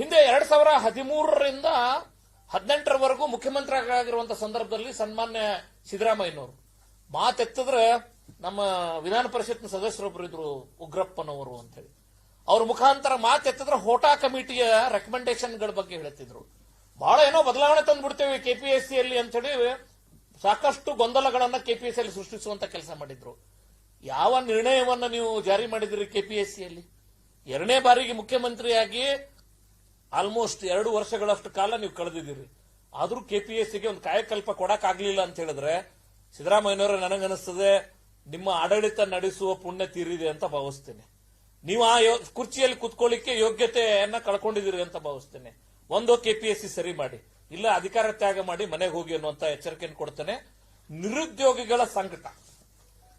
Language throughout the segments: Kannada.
ಹಿಂದೆ ಎರಡ್ ಸಾವಿರ ಹದಿಮೂರರಿಂದ ಹದಿನೆಂಟರವರೆಗೂ ಮುಖ್ಯಮಂತ್ರಿ ಆಗಿರುವಂತ ಸಂದರ್ಭದಲ್ಲಿ ಸನ್ಮಾನ್ಯ ಸಿದ್ದರಾಮಯ್ಯನವರು. ಮಾತೆತ್ತಿದ್ರೆ ನಮ್ಮ ವಿಧಾನ ಪರಿಷತ್ನ ಸದಸ್ಯರೊಬ್ಬರು ಇದ್ರು ಉಗ್ರಪ್ಪನವರು ಅಂತ ಹೇಳಿ ಅವ್ರ ಮುಖಾಂತರ ಮಾತೆತ್ತಿದ್ರೆ ಹೋಟಾ ಕಮಿಟಿಯ ರೆಕಮೆಂಡೇಶನ್ಗಳ ಬಗ್ಗೆ ಹೇಳ್ತಿದ್ರು. ಬಹಳ ಏನೋ ಬದಲಾವಣೆ ತಂದ್ಬಿಡ್ತೇವೆ ಕೆಪಿಎಸ್ಸಿಯಲ್ಲಿ ಅಂತ ಹೇಳಿ ಸಾಕಷ್ಟು ಗೊಂದಲಗಳನ್ನ ಕೆಪಿಎಸ್ಸಿಯಲ್ಲಿ ಸೃಷ್ಟಿಸುವಂತ ಕೆಲಸ ಮಾಡಿದ್ರು. ಯಾವ ನಿರ್ಣಯವನ್ನು ನೀವು ಜಾರಿ ಮಾಡಿದ್ರಿ ಕೆಪಿಎಸ್ಸಿಯಲ್ಲಿ? ಎರಡನೇ ಬಾರಿಗೆ ಮುಖ್ಯಮಂತ್ರಿಯಾಗಿ ಆಲ್ಮೋಸ್ಟ್ ಎರಡು ವರ್ಷಗಳಷ್ಟು ಕಾಲ ನೀವು ಕಳೆದಿದ್ದೀರಿ. ಆದ್ರೂ ಕೆಪಿಎಸ್ಸಿಗೆ ಒಂದು ಕಾಯಕಲ್ಪ ಕೊಡಕ್ಕಾಗಲಿಲ್ಲ ಅಂತ ಹೇಳಿದ್ರೆ, ಸಿದ್ದರಾಮಯ್ಯನವರ ನನಗನ್ನಿಸ್ತದೆ, ನಿಮ್ಮ ಆಡಳಿತ ನಡೆಸುವ ಪುಣ್ಯ ತೀರಿದೆ ಅಂತ ಭಾವಿಸ್ತೇನೆ. ನೀವು ಆ ಕುರ್ಚಿಯಲ್ಲಿ ಕುತ್ಕೊಳ್ಳಿಕ್ಕೆ ಯೋಗ್ಯತೆಯನ್ನ ಕಳ್ಕೊಂಡಿದ್ದೀರಿ ಅಂತ ಭಾವಿಸ್ತೇನೆ. ಒಂದು ಕೆಪಿಎಸ್ಸಿ ಸರಿ ಮಾಡಿ, ಇಲ್ಲ ಅಧಿಕಾರ ತ್ಯಾಗ ಮಾಡಿ ಮನೆಗೆ ಹೋಗಿ ಅನ್ನುವಂತ ಎಚ್ಚರಿಕೆಯನ್ನು ಕೊಡ್ತೇನೆ. ನಿರುದ್ಯೋಗಿಗಳ ಸಂಕಟ.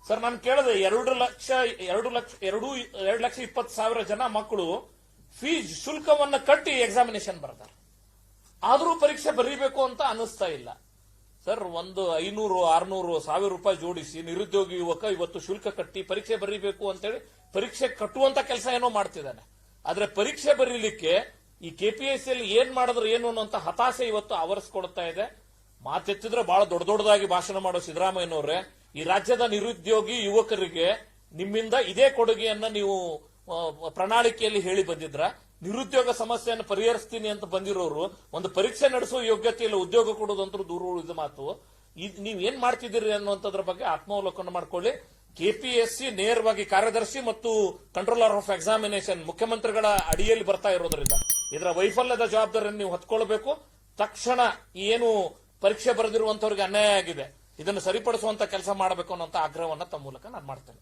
ಸರ್, ನಾನು ಕೇಳಿದೆ, ಎರಡು ಲಕ್ಷ ಎರಡು ಲಕ್ಷ, ಎರಡು ಎರಡು ಲಕ್ಷ ಇಪ್ಪತ್ತು ಸಾವಿರ ಜನ ಮಕ್ಕಳು ಫೀಸ್ ಶುಲ್ಕವನ್ನು ಕಟ್ಟಿ ಎಕ್ಸಾಮಿನೇಷನ್ ಬರ್ತಾರೆ. ಆದರೂ ಪರೀಕ್ಷೆ ಬರೀಬೇಕು ಅಂತ ಅನಿಸ್ತಾ ಇಲ್ಲ. ಸರ್, ಒಂದು ಐನೂರು, ಆರ್ನೂರು, ಸಾವಿರ ರೂಪಾಯಿ ಜೋಡಿಸಿ ನಿರುದ್ಯೋಗಿ ಯುವಕ ಇವತ್ತು ಶುಲ್ಕ ಕಟ್ಟಿ ಪರೀಕ್ಷೆ ಬರೀಬೇಕು ಅಂತೇಳಿ ಪರೀಕ್ಷೆ ಕಟ್ಟುವಂತ ಕೆಲಸ ಏನೋ ಮಾಡ್ತಿದ್ದಾನೆ. ಆದ್ರೆ ಪರೀಕ್ಷೆ ಬರೀಲಿಕ್ಕೆ ಈ ಕೆಪಿಎಸ್ಸಿಯಲ್ಲಿ ಏನ್ ಮಾಡಿದ್ರೆ ಏನು ಅನ್ನುವಂತ ಹತಾಶೆ ಇವತ್ತು ಆವರಿಸಿಕೊಡ್ತಾ ಇದೆ. ಮಾತೆತ್ತಿದ್ರೆ ಬಹಳ ದೊಡ್ಡ ದೊಡ್ಡದಾಗಿ ಭಾಷಣ ಮಾಡೋ ಸಿದ್ದರಾಮಯ್ಯನವ್ರೆ, ಈ ರಾಜ್ಯದ ನಿರುದ್ಯೋಗಿ ಯುವಕರಿಗೆ ನಿಮ್ಮಿಂದ ಇದೇ ಕೊಡುಗೆಯನ್ನ ನೀವು ಪ್ರಣಾಳಿಕೆಯಲ್ಲಿ ಹೇಳಿ ಬಂದಿದ್ರ, ನಿರುದ್ಯೋಗ ಸಮಸ್ಯೆಯನ್ನು ಪರಿಹರಿಸ್ತೀನಿ ಅಂತ ಬಂದಿರೋರು, ಒಂದು ಪರೀಕ್ಷೆ ನಡೆಸುವ ಯೋಗ್ಯತೆಯಲ್ಲಿ ಉದ್ಯೋಗ ಕೊಡೋದಂತೂ ದೂರ ಉಳಿದ ಮಾತು. ನೀವು ಏನ್ ಮಾಡ್ತಿದ್ದೀರಿ ಅನ್ನುವಂಥದ್ರ ಬಗ್ಗೆ ಆತ್ಮಾವಲೋಕನ ಮಾಡ್ಕೊಳ್ಳಿ. ಕೆಪಿಎಸ್ಸಿ ನೇರವಾಗಿ ಕಾರ್ಯದರ್ಶಿ ಮತ್ತು ಕಂಟ್ರೋಲರ್ ಆಫ್ ಎಕ್ಸಾಮಿನೇಷನ್ ಮುಖ್ಯಮಂತ್ರಿಗಳ ಅಡಿಯಲ್ಲಿ ಬರ್ತಾ ಇರೋದ್ರಿಂದ. ಇದರ ವೈಫಲ್ಯದ ಜವಾಬ್ದಾರಿಯನ್ನು ನೀವು ಹೊತ್ಕೊಳ್ಬೇಕು. ತಕ್ಷಣ ಏನು ಪರೀಕ್ಷೆ ಬರೆದಿರುವಂತವ್ರಿಗೆ ಅನ್ಯಾಯ ಆಗಿದೆ. ಇದನ್ನು ಸರಿಪಡಿಸುವಂತ ಕೆಲಸ ಮಾಡಬೇಕು ಅನ್ನೋಂತ ಆಗ್ರಹವನ್ನ ತಮ್ಮ ಮೂಲಕ ನಾನು ಮಾಡ್ತೇನೆ.